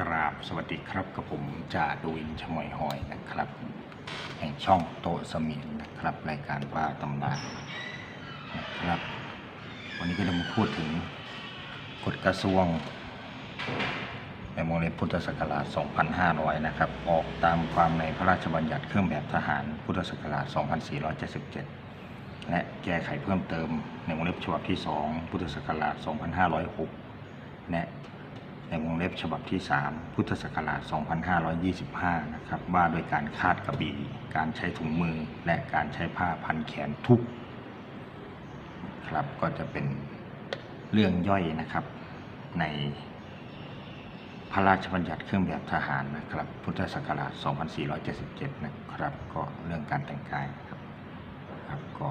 กราบสวัสดีครับกับผมจ่าดูอินชมอยหอยนะครับ แห่งช่องโตะสมินนะครับ รายการว่าตำนานนะครับ วันนี้ก็จะมาพูดถึงกฎกระทรวงในวงเล็บพุทธศักราช 2500 นะครับ ออกตามความในพระราชบัญญัติเครื่องแบบทหารพุทธศักราช 2477 และแก้ไขเพิ่มเติมในวงเล็บฉบับที่ 2 พุทธศักราช 2506 และ ในวงเล็บฉบับที่ 3 พุทธศักราช 2525 นะครับว่าโดยการคาดกระบี่ การใช้ถุงมือและการใช้ผ้าพันแขนทุกครับก็จะเป็นเรื่องย่อยนะครับในพระราชบัญญัติเครื่องแบบทหารนะครับ พุทธศักราช 2477 นะครับ ก็เรื่องการแต่งกายครับครับก็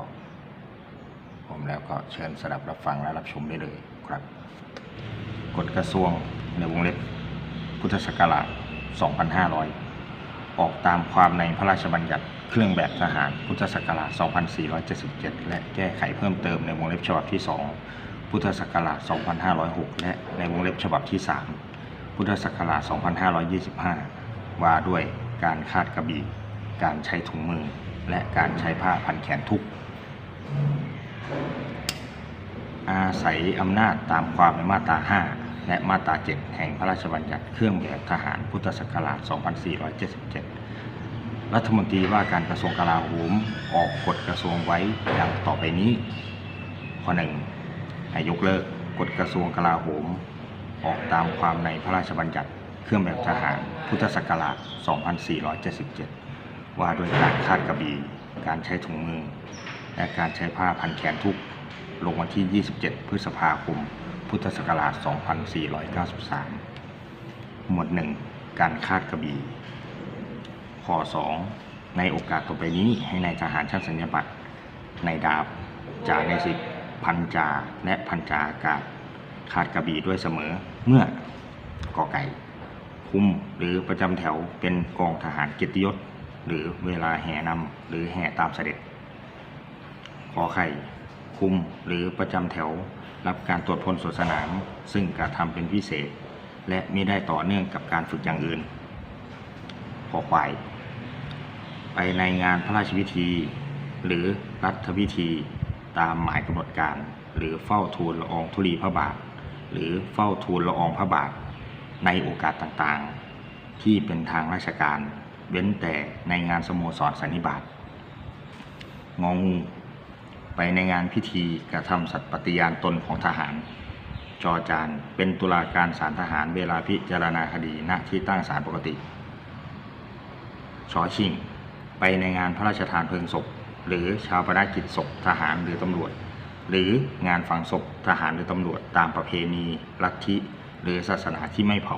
ผมแล้วก็เชิญสดับรับฟังและรับชมได้เลยครับกฎกระทรวง ในวงเล็บพุทธศักราช 2500 ออกตามความในพระราชบัญญัติเครื่องแบบทหารพุทธศักราช 2477 และแก้ไขเพิ่มเติมในวงเล็บฉบับที่ 2 พุทธศักราช 2506 และในวงเล็บฉบับที่ 3 พุทธศักราช 2525 ว่าด้วยการคาดกระบี่ การใช้ถุงมือ และการใช้ผ้าพันแขนทุก อาศัยอำนาจตามความในมาตรา 5 และมาตรา 7 แห่งพระราชบัญญัติเครื่องแบบทหารพุทธศักราช 2477 รัฐมนตรีว่าการกระทรวงกลาโหมออกกฎกระทรวงไว้ดังต่อไปนี้ ข้อ 1. ให้ยกเลิกกฎกระทรวงกลาโหม ออกตามความในพระราชบัญญัติเครื่องแบบทหารพุทธศักราช 2477 ว่าด้วยการคาดกระบี่การใช้ถุงมือ และการใช้ผ้าพันแขนทุกลงวันที่ 27 พฤษภาคม พุทธศักราช 2493 หมวด 1 การคาดกระบี่ ข้อ 2 ในโอกาสต่อไปนี้ให้ในายทหารชั้นสัญญาบัตรในดาบจ่าในสิบพันจ่าและพันจ่าอากาศคาดกระบี่ด้วยเสมอเมื่อกอไก่ คุมหรือประจำแถวเป็นกองทหารเกียรติยศ หรือเวลาแห่นำหรือแห่ตามเสด็จขอไข่ คุมหรือประจำแถว รับการตรวจพลสวนสนาม ซึ่งกระทำเป็นพิเศษ และมิได้ต่อเนื่องกับการฝึกอย่างอื่นขอควายไปในงานพระราชพิธี หรือรัฐพิธีตามหมายกำหนดการ หรือเฝ้าทูลละอองธุลีพระบาท หรือเฝ้าทูลละอองพระบาท ในโอกาสต่างๆ ที่เป็นทางราชการ เว้นแต่ในงานสโมสรสันนิบาตงองู ไปในงานพิธีกระทำสัตย์ปฏิญาณตนของทหาร จอจานเป็นตุลาการศาลทหารเวลาพิจารณาคดีณที่ตั้งศาลปกติชอชิงไปในงานพระราชทานเพลิงศพ หรือชาวประกิจศพทหารหรือตำรวจ หรืองานฝังศพทหารหรือตำรวจ ตามประเพณีลัทธิ หรือศาสนาที่ไม่เผา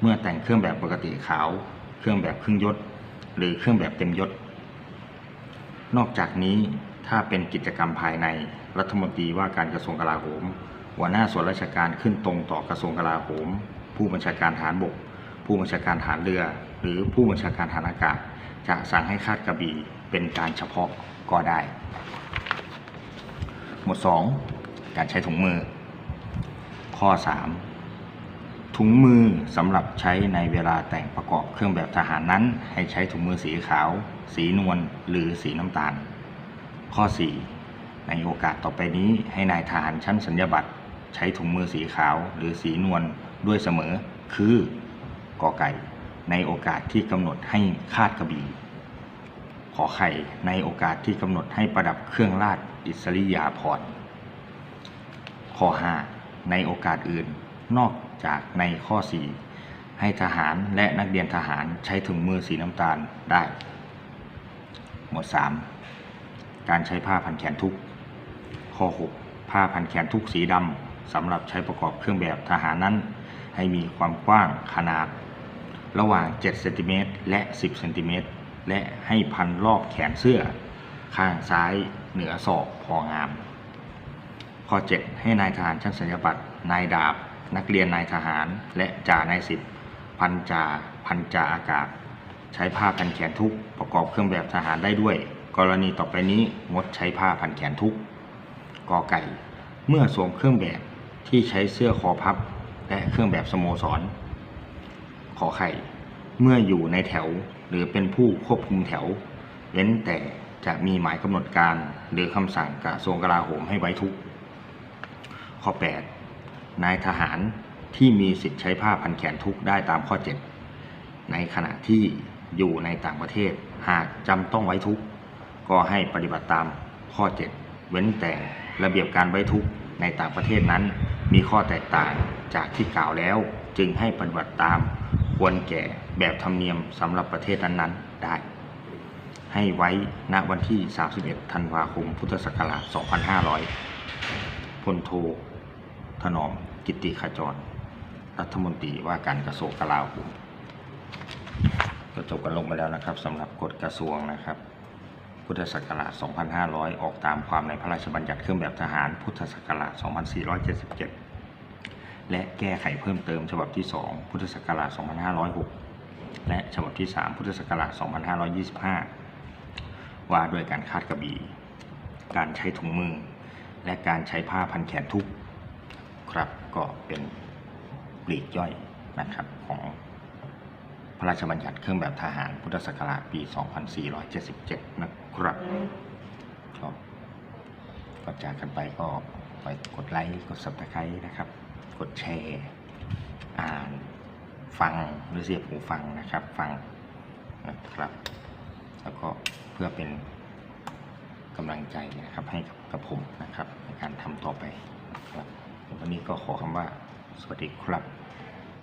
เมื่อแต่งเครื่องแบบปกติขาว เครื่องแบบครึ่งยศ หรือเครื่องแบบเต็มยศ นอกจากนี้ถ้าเป็นกิจกรรมภายในรัฐมนตรีว่าการกระทรวงกลาโหม หัวหน้าส่วนราชการขึ้นตรงต่อกระทรวงกลาโหม ผู้บัญชาการฐานบก ผู้บัญชาการฐานเรือ หรือผู้บัญชาการฐานอากาศ จะสั่งให้คาดกระบี่เป็นการเฉพาะก็ได้ หมวด 2 การใช้ถุงมือ ข้อ 3 ถุงมือสำหรับใช้ในเวลาแต่งประกอบเครื่องแบบทหารนั้น ให้ใช้ถุงมือสีขาว สีนวลหรือสีน้ำตาล ข้อ 4 ในโอกาสต่อไปนี้ให้นายทหารชั้นสัญญาบัตรใช้ถุงมือสีขาวหรือสีนวลด้วยเสมอ คือกอไก่ ในโอกาสที่กำหนดให้คาดกระบี่ขอไข่ในโอกาสที่กำหนดให้ประดับเครื่องราชอิสริยาภรณ์ข้อ 5 ในโอกาสอื่น นอกจากในข้อ 4 ให้ทหารและนักเรียนทหารใช้ถุงมือสีน้ำตาลได้ หมวด 3 การใช้ผ้าพันแขนทุก ข้อ 6 ผ้าพันแขนทุกสีดำสำหรับใช้ประกอบเครื่องแบบทหารนั้น ให้มีความกว้างขนาด ระหว่าง7เซนติเมตรและ 10เซนติเมตรและให้พันรอบแขนเสื้อ ข้างซ้ายเหนือศอกพองาม ข้อ 7 ให้นายทหารชั้นสัญญาบัตรนายดาบ นักเรียนนายทหาร และจ่านายสิบพันจ่าพันจ่าอากาศ ใช้ผ้าพันแขนทุก ประกอบเครื่องแบบทหารได้ด้วย กรณีต่อไปนี้งดใช้ผ้าพันแขนทุกกอไก่ เมื่อสวมเครื่องแบบที่ใช้เสื้อคอพับ และเครื่องแบบสโมสร ขอไข่ เมื่ออยู่ในแถวหรือเป็นผู้ควบคุมแถว เว้นแต่จะมีหมายกำหนดการหรือคำสั่งกระทรวงกลาโหมให้ไว้ทุกข์ข้อ 8 นายทหารที่มีสิทธิ์ใช้ผ้าพันแขนทุกได้ตามข้อ 7 ในขณะที่อยู่ในต่างประเทศหากจำต้องไว้ทุกก็ให้ปฏิบัติตามข้อ 7 เว้นแต่ระเบียบการไว้ทุกในต่างประเทศนั้น มีข้อแตกต่างจากที่กล่าวแล้วจึงให้ปฏิบัติตามควรแก่แบบธรรมเนียมสำหรับประเทศนั้นๆได้ ให้ไว้ณวันที่ 31 ธันวาคม พุทธศักราช 2500 พลโท ถนอมกิติขจร รัฐมนตรีว่าการกระทรวงกลาโหมก็จบกันลงไปแล้วนะครับสำหรับกฎกระทรวงนะครับ พุทธศักราช 2500 ออกตามความในพระราชบัญญัติเครื่องแบบทหาร พุทธศักราช 2477 และแก้ไขเพิ่มเติมฉบับที่ 2 พุทธศักราช 2506 และฉบับที่ 3 พุทธศักราช 2525 ว่าด้วยการคาดกระบี่ การใช้ถุงมือ และการใช้ผ้าพันแขนทุก ครับก็เป็นปลีกย่อยนะครับของพระราชบัญญัติเครื่องแบบทหารพุทธศักราชปี 2477 นะครับก็ก่อนจากกันไปก็ไปกดไลค์กด subscribe นะครับ กดแชร์ อ่านฟังหรือเสียบหูฟังนะครับ ฟังนะครับ แล้วก็เพื่อเป็นกำลังใจนะครับให้กับกับผมนะครับ ในการทำต่อไปนะครับ วันนี้ก็ขอคำว่า สวัสดีครับ